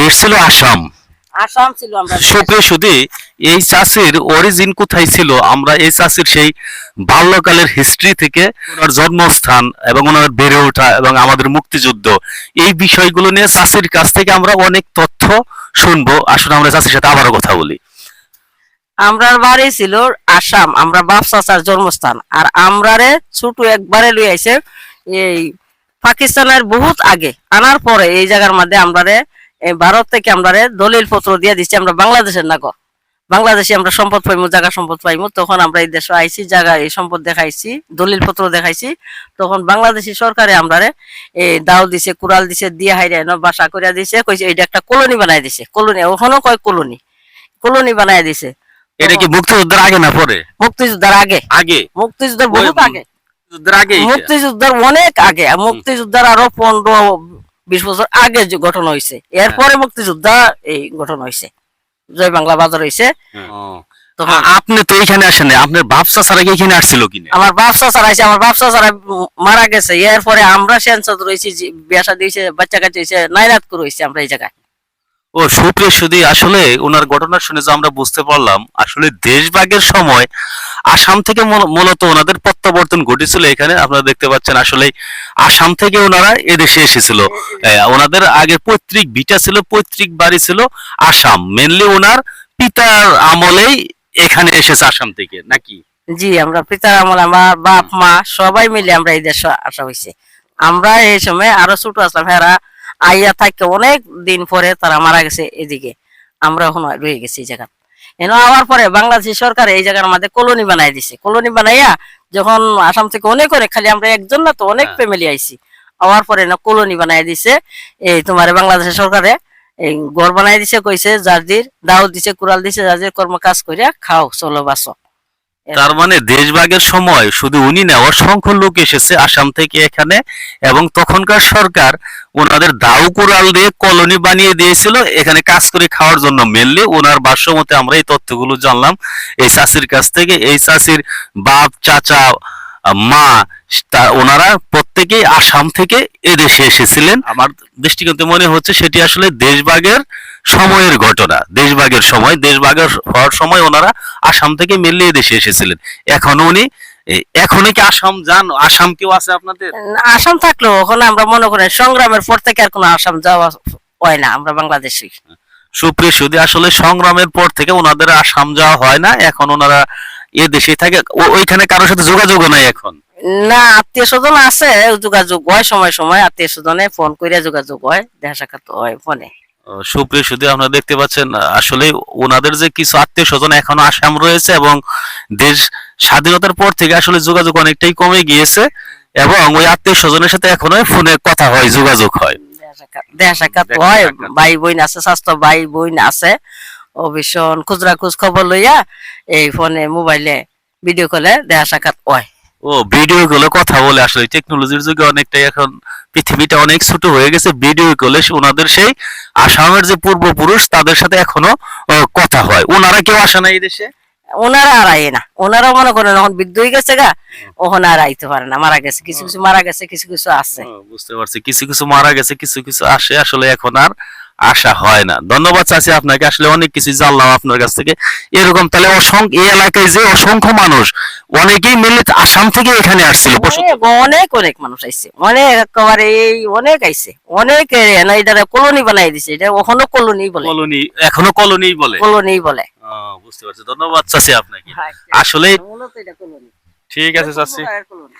দেশ ছিল আসাম। আসাম ছিল আমরা সুপ্রিয় সুদী এই চাষির অরিজিন কোথায় ছিল? আমরা এই চাষির সেই বাল্যকালের হিস্ট্রি থেকে ওনার জন্মস্থান এবং ওনার বেড়ে ওঠা এবং আমাদের মুক্তিযুদ্ধ এই বিষয়গুলো নিয়ে চাষির কাছ থেকে আমরা অনেক তথ্য শুনব। আসলে আমরা চাষির সাথে আবারও কথা বলি। আমরার বাড়ি ছিল আসাম আমরা বাপ চাচার জন্মস্থান। আর আমরারে ছোট একবারে লই আইছে এই পাকিস্তানের বহুত আগে। আনার পরে এই জায়গার মধ্যে আমরারে ভারত থেকে আমরারে দলিল পত্র দিয়ে দিচ্ছি আমরা বাংলাদেশের নাগর বাংলাদেশে আমরা সম্পদ পাইমু জায়গা সম্পদ পাইমু তখন আমরা এই দেশে আইছি জায়গা এই সম্পদ দেখাইছি দলিল পত্র দেখাইছি তখন বাংলাদেশি সরকারে আমরারে এই দাও দিছে কুড়াল দিছে দিয়ে হাইরে বাসা করে দিছে কইছে এটা একটা কলোনি বানাই দিছে কলোনি ওখানেও কয় কলোনি? কলোনি বানাই দিছে। এটা কি মুক্তিযুদ্ধের আগে না পরে? মুক্তিযুদ্ধের আগে। আগে? মুক্তিযুদ্ধের বহুত আগে। যুদ্ধের আগে মুক্তিযুদ্ধের অনেক আগে মুক্তিযুদ্ধের আরও পনেরো বিশ বছর আগে যে গঠন হয়েছে এরপরে মুক্তিযোদ্ধা এই গঠন হয়েছে জয় বাংলা বাজার হয়েছে তখন আপনি তো এখানে আসেন আপনার বাপসা কি এখানে আসছিল কিনা? আমার বাপসা ছাড়াইছে আমার বাপসা ছাড়া মারা গেছে। এরপরে আমরা সেন্সদ রয়েছি বিয়াসা দিয়েছে বাচ্চা কাচ্চা হয়েছে নাইরাত করে হয়েছে আমরা এই জায়গায়। ও সুপ্রিয় সুদী আসলে ওনার ঘটনা শুনে যে আমরা বুঝতে পারলাম, আসলে দেশভাগের সময় আসাম থেকে মূলত ওনাদের প্রত্যাবর্তন ঘটেছিল এখানে। আপনারা দেখতে পাচ্ছেন আসলে আসাম থেকে ওনারা এদেশে এসেছিল। ওনাদের আগে পৈতৃক ভিটা ছিল, পৈতৃক বাড়ি ছিল আসাম। মেনলি ওনার পিতার আমলেই এখানে এসেছে আসাম থেকে, নাকি? জি, আমরা পিতার আমল, আমার বাপ, মা সবাই মিলে আমরা এই দেশে আসা হয়েছে। আমরা এই সময় আরও ছোট আসলাম হেরা আইয়া থাকে অনেক দিন পরে তারা মারা গেছে এদিকে। আমরা এখন রয়ে গেছি এই জায়গা এনে আবার পরে বাংলাদেশ সরকার এই জায়গার মধ্যে কলোনি বানাই দিছে। কলোনি বানাইয়া যখন আসাম থেকে অনেক অনেক খালি আমরা একজন না তো অনেক। ফ্যামিলি আইছি। আবার পরে না কলোনি বানাই দিছে। এই তোমার বাংলাদেশের সরকারে এই ঘর বানাই দিছে কইছে জার্জির দাও দিছে কুড়াল দিছে জার্জির কর্ম কাজ করিয়া খাও চলো বাসো তার মানে দেশভাগের সময় শুধু উনি না, অসংখ্য লোক এসেছে আসাম থেকে এখানে এবং তখনকার সরকার ওনাদের দাউ কুড়াল দিয়ে কলোনি বানিয়ে দিয়েছিল, এখানে কাজ করে খাওয়ার জন্য। মেনলি ওনার ভাষ্য মতে আমরা এই তথ্যগুলো জানলাম। এই চাষির কাছ থেকে এই চাষির বাপ, চাচা, মা ওনারা প্রত্যেকেই আসাম থেকে এদেশে এসেছিলেন। আমার দৃষ্টিকোণে মনে হচ্ছে সেটি আসলে দেশভাগের সময়ের ঘটনা। দেশভাগের সময় দেশভাগের হওয়ার সময় ওনারা আসাম থেকে মেনলি দেশে এসেছিলেন। এখন উনি এখনও কি আসাম যান? আসাম কেউ আছে আপনাদের? আসাম থাকলেও ওখানে আমরা মনে করি সংগ্রামের পর থেকে আর কোনো আসাম যাওয়া হয় না আমরা বাংলাদেশি। সুপ্রিয় সুদী আসলে সংগ্রামের পর থেকে ওনাদের আসাম যাওয়া হয় না এখন ওনারা এ দেশে থাকে ওইখানে কারোর সাথে যোগাযোগও নাই এখন? না আত্মীয় স্বজন আছে যোগাযোগ হয় সময় সময় আত্মীয় স্বজনে ফোন করে যোগাযোগ হয় দেখা সাক্ষাৎ হয় ফোনে। সুপ্রিয় সুদী আপনারা দেখতে পাচ্ছেন আসলে ওনাদের যে কিছু আত্মীয় স্বজন এখনও আসাম রয়েছে এবং দেশ স্বাধীনতার পর থেকে আসলে যোগাযোগ অনেকটাই কমে গিয়েছে এবং ওই আত্মীয় স্বজনের সাথে এখনও ফোনে কথা হয়, যোগাযোগ হয়। দেখা সাক্ষাৎ হয় ভাই বোন আছে, স্বাস্থ্য ভাই বোন আছে। ভীষণ খুচরা খুচ খবর লইয়া এই ফোনে, মোবাইলে ভিডিও কলে দেখা সাক্ষাৎ হয়। ও ভিডিও কলে কথা বলে আসলে টেকনোলজির যুগে অনেকটাই এখন পৃথিবীটা অনেক ছোট হয়ে গেছে ভিডিও কলে ওনাদের সেই আসামের যে পূর্বপুরুষ তাদের সাথে এখনও কথা হয়। ওনারা কেউ আসে না এই দেশে? ওনারা আর আয় না। ওনারা মনে করেন এখন বৃদ্ধ হয়ে গেছে গা ওখানে আর আইতে পারে না। মারা গেছে কিছু কিছু মারা গেছে কিছু কিছু আছে। বুঝতে পারছি। কিছু কিছু মারা গেছে কিছু কিছু আসে আসলে এখন আর আশা হয় না। ধন্যবাদ চাচি আপনাকে আসলে অনেক কিছু জানলাম আপনার কাছ থেকে। এরকম তাহলে অসংখ্য এই এলাকায় যে অসংখ্য মানুষ অনেকেই মিলে আসাম থেকে এখানে আসছিল। অনেক অনেক মানুষ আইছে। অনেক একেবারে এই অনেক আইছে। অনেক এটা কলোনি বানাই দিছে। এটা ওখানে কলোনি বলে। কলোনি এখনও কলোনি বলে। কলোনি বলে। বুঝতে পারছি। ধন্যবাদ চাচি আপনাকে। আসলে এটা কলোনি। ঠিক আছে চাচি। কলোনি।